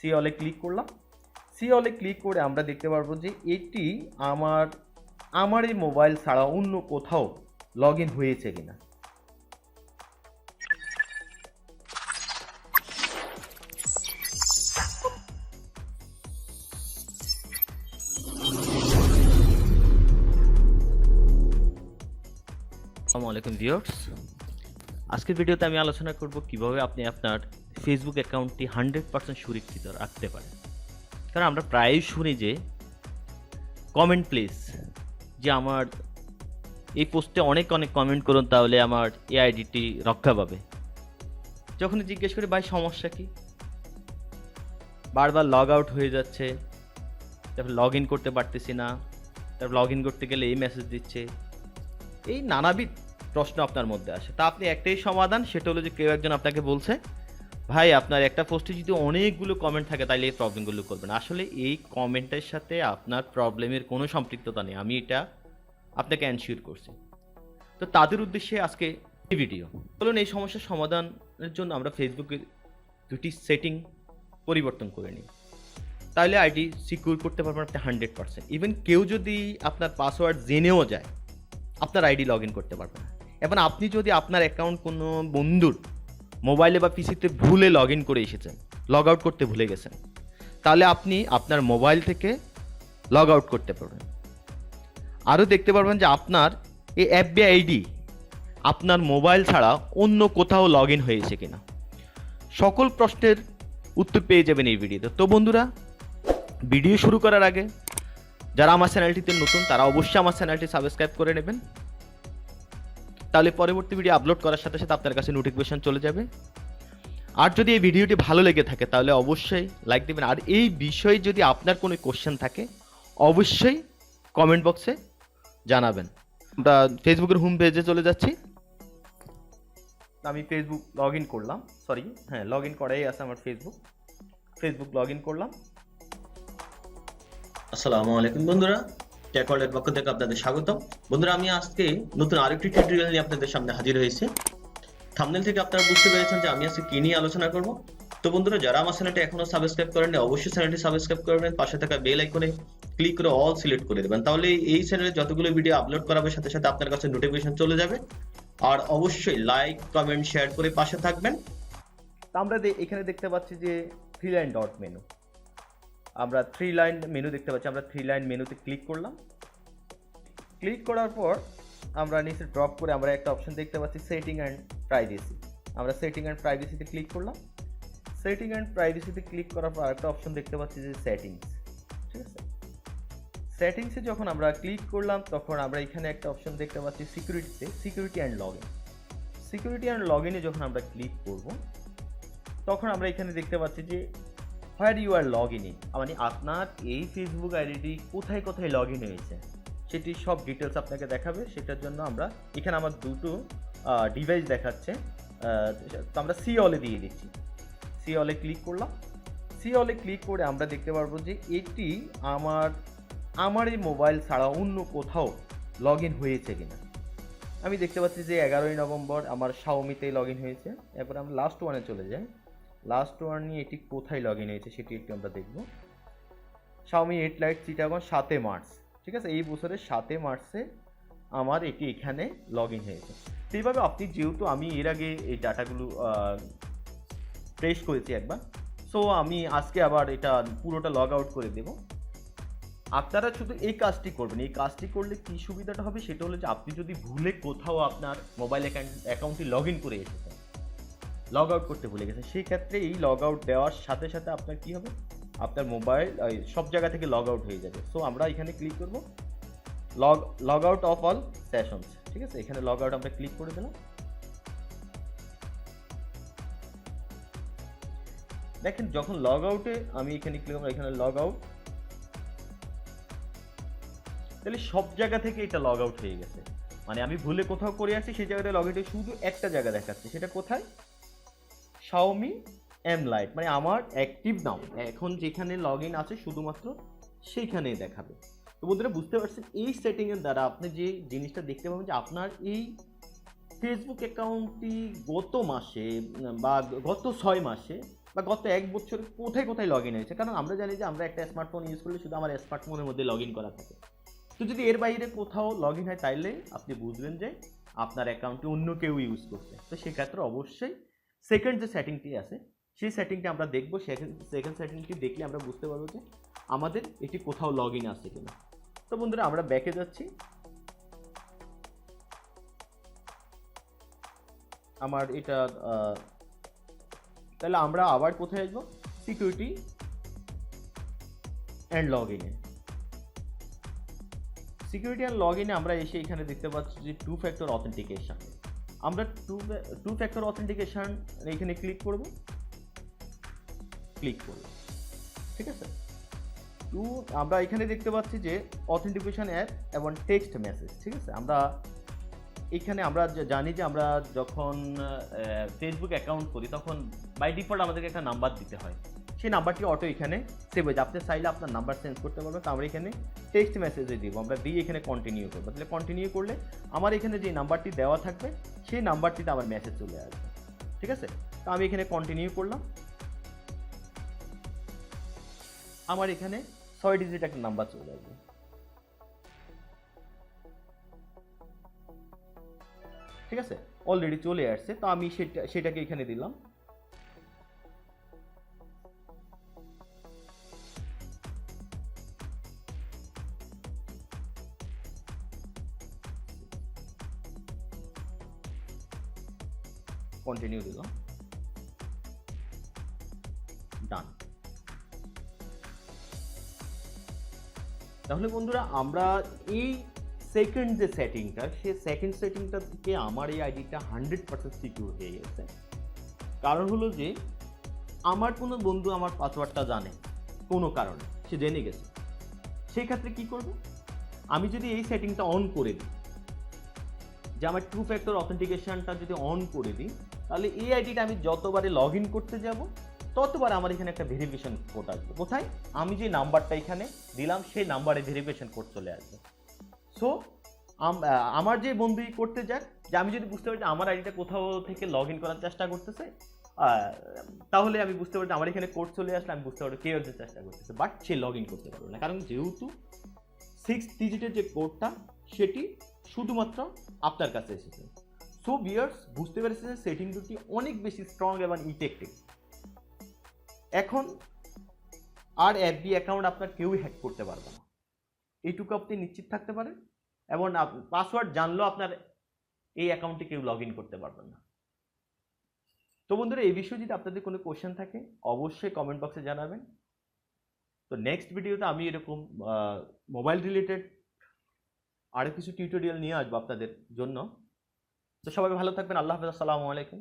C অলে click করলাম। C অলে ক্লিক করে আমরা দেখতে পারব যে এটি আমার আমার এই মোবাইল ছাড়া অন্য কোথাও লগ ইন হয়েছে কিনা। আসসালামু আলাইকুম ভিউয়ার্স আজকের ভিডিওতে আমি আলোচনা করব কীভাবে আপনি আপনার ফেসবুক অ্যাকাউন্টটি হান্ড্রেড পার্সেন্ট সুরক্ষিত রাখতে পারেন কারণ আমরা প্রায়ই শুনি যে কমেন্ট প্লিজ যে আমার এই পোস্টে অনেক অনেক কমেন্ট করুন, তাহলে আমার এই আইডিটি রক্ষা পাবে। যখন জিজ্ঞেস করি, ভাই, সমস্যা কি? বারবার লগ আউট হয়ে যাচ্ছে, তারপর লগ ইন করতে পারতেছি না, তারপর লগ ইন করতে গেলে এই মেসেজ দিচ্ছে। এই নানাবিধ প্রশ্ন আপনার মধ্যে আসে। তা আপনি একটাই সমাধান, সেটা হলো যে কেউ একজন আপনাকে বলছে ভাই, আপনার একটা পোস্টে যদি অনেকগুলো কমেন্ট থাকে তাহলে এই প্রবলেমগুলো করবেন। আসলে এই কমেন্টের সাথে আপনার প্রবলেমের কোনো সম্পৃক্ততা নেই। আমি এটা আপনাকে অ্যানশিওর করছি। তো তাদের উদ্দেশ্যে আজকে এই ভিডিও বলুন এই সমস্যার সমাধানের জন্য আমরা ফেসবুকের দুটি সেটিং পরিবর্তন করে নিই। তাহলে আইডি সিকিউর করতে পারবেন আপনি হান্ড্রেড পার্সেন্ট ইভেন কেউ যদি আপনার পাসওয়ার্ড জেনেও যায়, আপনার আইডি লগ ইন করতে পারবে না। এবং আপনি যদি আপনার অ্যাকাউন্ট কোনো বন্ধুর মোবাইলে বা পিসিতে ভুলে লগ ইন করে এসেছেন লগ আউট করতে ভুলে গেছেন, তাহলে আপনি আপনার মোবাইল থেকে লগ আউট করতে পারবেন। আরও দেখতে পারবেন যে আপনার এই অ্যাপবি আইডি আপনার মোবাইল ছাড়া অন্য কোথাও লগ ইন হয়েছে কিনা। সকল প্রশ্নের উত্তর পেয়ে যাবেন এই ভিডিওতে তো। বন্ধুরা ভিডিও শুরু করার আগে, যারা আমার চ্যানেলটিতে নতুন, তারা অবশ্যই আমার চ্যানেলটি সাবস্ক্রাইব করে নেবেন। তাহলে পরবর্তী ভিডিও আপলোড করার সাথে সাথে আপনার কাছে নোটিফিকেশন চলে যাবে। আর যদি এই ভিডিওটি ভালো লেগে থাকে তাহলে অবশ্যই লাইক দেবেন। আর এই বিষয়ে যদি আপনার কোনো কোশ্চেন থাকে অবশ্যই কমেন্ট বক্সে জানাবেন। আমরা ফেসবুকের হোম পেজে চলে যাচ্ছি। আমি ফেসবুক লগ ইন করলাম। সরি হ্যাঁ লগ ইন করাই আছে আমার ফেসবুক ফেসবুক লগ ইন করলাম। আসসালামু আলাইকুম বন্ধুরা। ট্যাকওয়ার্ল্ডের পক্ষ থেকে আপনাদের স্বাগতম। বন্ধুরা, আমি আজকে নতুন আরেকটি টিউটোরিয়াল নিয়ে আপনাদের সামনে হাজির হয়েছি। থাম্বনেল থেকে আপনারা বুঝতে পেরেছেন যে আমি আজকে কি নিয়ে আলোচনা করব। তো বন্ধুরা, যারা আমার চ্যানেলটি এখনও সাবস্ক্রাইব করেননি, অবশ্যই চ্যানেলটি সাবস্ক্রাইব করবেন পাশে থাকা বেল আইকনে ক্লিক করে অল সিলেক্ট করে দেবেন। তাহলে এই চ্যানেলে যতগুলো ভিডিও আপলোড করা হবে, সাথে সাথে আপনার কাছে নোটিফিকেশন চলে যাবে। আর অবশ্যই লাইক কমেন্ট শেয়ার করে পাশে থাকবেন। আমরা এখানে দেখতে পাচ্ছি যে থ্রি লাইন ডট মেনু আমরা থ্রি লাইন মেনু দেখতে পাচ্ছি। আমরা থ্রি লাইন মেনুতে ক্লিক করলাম। ক্লিক করার পর আমরা নিচে ড্রপ করে আমরা একটা অপশন দেখতে পাচ্ছি সেটিং অ্যান্ড প্রাইভেসি আমরা সেটিং অ্যান্ড প্রাইভেসিতে ক্লিক করলাম। সেটিং অ্যান্ড প্রাইভেসিতে ক্লিক করার পর একটা অপশন দেখতে পাচ্ছি যে সেটিংস ঠিক আছে? সেটিংসে যখন আমরা ক্লিক করলাম, তখন আমরা এখানে একটা অপশন দেখতে পাচ্ছি সিকিউরিটিতে security and log in security and log ইনে যখন আমরা ক্লিক করব, তখন আমরা এখানে দেখতে পাচ্ছি যে where you are log in মানে আপনার এই ফেসবুক আইডিটি কোথায় কোথায় লগ ইন হয়েছে? সেটি সব ডিটেলস আপনাকে দেখাবে। সেটার জন্য আমরা এখানে আমার দুটো ডিভাইস দেখাচ্ছে। তো আমরা সি অলে দিয়ে দিচ্ছি। সি অলে ক্লিক করলাম। সি অলে ক্লিক করে আমরা দেখতে পারব যে এটি আমার আমার এই মোবাইল ছাড়া অন্য কোথাও লগ ইন হয়েছে কিনা। আমি দেখতে পাচ্ছি যে এগারোই নভেম্বর আমার শাওমিতে লগ ইন হয়েছে। এরপর আমরা লাস্ট ওয়ানে চলে যাই। লাস্ট ওয়ান নিয়ে এটি কোথায় লগ ইন হয়েছে সেটি একটু আমরা দেখব। শাওমি এইট লাইট চিটাগন সাতে মার্চ ঠিক আছে? এই বছরের সাতে মার্চে আমার এটি এখানে লগ ইন হয়েছে। সেইভাবে আপনি যেহেতু আমি এর আগে এই ডাটাগুলো প্রেস করেছি একবার সো আমি আজকে আবার এটা পুরোটা লগ আউট করে দেবো। আপনারা শুধু এই কাজটি করবেন। এই কাজটি করলে কি সুবিধাটা হবে সেটা হলো যে আপনি যদি ভুলে কোথাও আপনার মোবাইল অ্যাকাউন্ট অ্যাকাউন্টটি লগ ইন করে এসেছেন লগ আউট করতে ভুলে গেছেন সেই ক্ষেত্রে এই লগ আউট দেওয়ার সাথে সাথে আপনার কি হবে? আপনার মোবাইল সব জায়গা থেকে লগ আউট হয়ে যাবে। সো আমরা এখানে ক্লিক করব। Log log out of all sessions ঠিক আছে? এখানে লগ আউট আমরা ক্লিক করে দিলাম। দেখেন, যখন লগ আউটে আমি এখানে ক্লিক করব, এখানে লগ আউট তাহলে সব জায়গা থেকে এটা লগ আউট হয়ে গেছে। মানে আমি ভুলে কোথাও করে আসছি সেই জায়গাটা লগ আউটে শুধু একটা জায়গা দেখাচ্ছে। সেটা কোথায়? শাওমি এম লাইট মানে আমার অ্যাক্টিভ নাও এখন যেখানে লগ ইন আছে, শুধুমাত্র সেইখানেই দেখাবে। তো বন্ধুরা, বুঝতে পারছেন, এই সেটিংয়ের দ্বারা আপনি যে জিনিসটা দেখতে পাবেন যে আপনার এই ফেসবুক অ্যাকাউন্টটি গত মাসে, বা গত ছয় মাসে, বা গত এক বছর কোথায় কোথায় লগ ইন হয়েছে? কারণ আমরা জানি যে আমরা একটা স্মার্টফোন ইউজ করলে শুধু আমার স্মার্টফোনের মধ্যে লগ ইন করা থাকে। তো যদি এর বাইরে কোথাও লগ ইন হয়, তাইলে আপনি বুঝবেন যে আপনার অ্যাকাউন্টটি অন্য কেউ ইউজ করছে। তো সেক্ষেত্রে অবশ্যই সেকেন্ড যে সেটিংটি আছে, সেই সেটিংটি আমরা দেখব। সেকেন্ড সেটিংটি দেখলে আমরা বুঝতে পারব যে আমাদের এটি কোথাও লগ ইন আছে কিনা। তো বন্ধুরা, আমরা ব্যাকে যাচ্ছি। আমার এটা তাহলে আমরা আবার কোথায় আসব? সিকিউরিটি অ্যান্ড লগ ইনে সিকিউরিটি অ্যান্ড লগ ইনে আমরা এসে এখানে দেখতে পাচ্ছি যে টু ফ্যাক্টর অথেন্টিকেশন আমরা টু টু ফ্যাক্টর অথেন্টিকেশন এখানে ক্লিক করব। ক্লিক করব। ঠিক আছে? টু আমরা এখানে দেখতে পাচ্ছি যে অথেন্টিকেশন অ্যাপ এবং টেক্সট মেসেজ ঠিক আছে? আমরা এখানে আমরা জানি যে আমরা যখন ফেসবুক অ্যাকাউন্ট করি, তখন বাই ডিফল্ট আমাদেরকে একটা নাম্বার দিতে হয়। সেই নাম্বারটি অটো এখানে সেভ হয়ে যায় আপনি চাইলে আপনার নাম্বার চেঞ্জ করতে পারবেন। তো আমরা এখানে টেক্সট মেসেজে দিব। আমরা দিয়ে এখানে কন্টিনিউ করব। তাহলে কন্টিনিউ করলে আমার এখানে যে নাম্বারটি দেওয়া থাকবে, সেই নাম্বারটিতে আমার মেসেজ চলে আসবে। ঠিক আছে? তো আমি এখানে কন্টিনিউ করলাম। আমার এখানে ছয় ডিজিট একটা নাম্বার চলে আসবে। ঠিক আছে? অলরেডি চলে আসছে। তো আমি সেটা, সেটাকে এখানে দিলাম। কন্টিনিউ দিলাম ডান তাহলে বন্ধুরা, আমরা এই সেকেন্ড যে সেটিংটা সে সেকেন্ড সেটিংটা থেকে আমার এই আইডিটা হান্ড্রেড পার্সেন্ট সিকিউর হয়ে গেছে। কারণ হলো যে, আমার কোনো বন্ধু আমার পাসওয়ার্ডটা জানে, কোনো কারণে, সে জেনে গেছে। সেই ক্ষেত্রে কি করব? আমি যদি এই সেটিংটা অন করে দিই যে আমার টু ফ্যাক্টর অথেন্টিকেশনটা যদি অন করে দিই, তাহলে এই আইডিটা আমি যতবারে লগ ইন করতে যাব, ততবার আমার এখানে একটা ভেরিফিকেশন কোড আসবে। কোথায়? আমি যে নাম্বারটা এখানে দিলাম, সেই নাম্বারে ভেরিফিকেশন কোড চলে আসবে। সো আমার যে বন্ধু করতে যাক, যে আমি যদি বুঝতে পারি আমার আইডিটা কোথাও থেকে লগ ইন করার চেষ্টা করতেছে তাহলে আমি বুঝতে পারি আমার এখানে কোড চলে আসলে আমি বুঝতে পারব কেউ একজন চেষ্টা করতেছে বাট সে লগ ইন করতে পারবে না। কারণ যেহেতু সিক্স ডিজিটের যে কোডটা সেটি শুধুমাত্র আপনার কাছে এসেছে। সো বিয়ার্স বুঝতে পেরেছে যে সেটিং দুটি অনেক বেশি স্ট্রং এবং ইফেক্টিভ এখন, আর এফবি অ্যাকাউন্ট আপনার কেউই হ্যাক করতে পারবে না। এইটুকু আপনি নিশ্চিত থাকতে পারেন এবং পাসওয়ার্ড জানলেও আপনার এই অ্যাকাউন্টে কেউ লগ ইন করতে পারবেন না। তো বন্ধুরা, এই বিষয়ে যদি আপনাদের কোনো কোশ্চেন থাকে, অবশ্যই কমেন্ট বক্সে জানাবেন। তো নেক্সট ভিডিওতে আমি এরকম মোবাইল রিলেটেড আরও কিছু টিউটোরিয়াল নিয়ে আসব আপনাদের জন্য। তো সবাই ভালো থাকবেন, আল্লাহ হাফিজ, আসসালামু আলাইকুম।